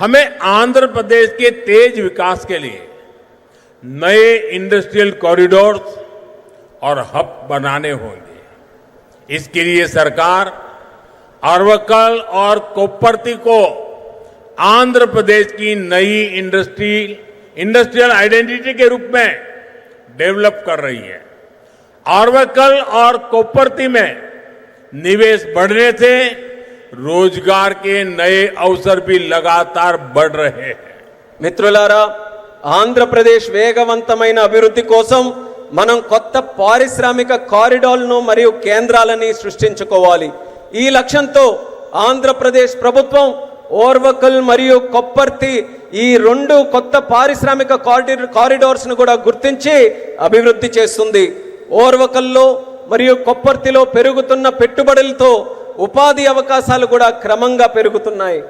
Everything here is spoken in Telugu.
हमें आंध्र प्रदेश के तेज विकास के लिए नए इंडस्ट्रियल कॉरिडोर्स और हब बनाने होंगे। इसके लिए सरकार अरवकल और कोप्परती को आंध्र प्रदेश की नई इंडस्ट्री इंडस्ट्रियल आइडेंटिटी के रूप में डेवलप कर रही है। अरवकल और कोप्परती में निवेश बढ़ने से रोजगार के नए अवसर भी लगातार बढ़ रहे हैं మిత్రులారా ఆంధ్రప్రదేశ్ వేగవంతమైన అభివృద్ధి కోసం మనం కొత్త పారిశ్రామిక కారిడార్లను మరియు కేంద్రాలని సృష్టించుకోవాలి ఈ లక్ష్యంతో ఆంధ్రప్రదేశ్ ప్రభుత్వం ఓర్వకల్ మరియు కొప్పర్తి ఈ రెండు కొత్త పారిశ్రామిక కారిడార్ కారిడార్స్ ను కూడా గుర్తించి అభివృద్ధి చేస్తుంది ఓర్వకల్లో మరియు కొప్పర్తిలో పెరుగుతున్న పెట్టుబడులతో ఉపాధి అవకాశాలు కూడా క్రమంగా పెరుగుతున్నాయి.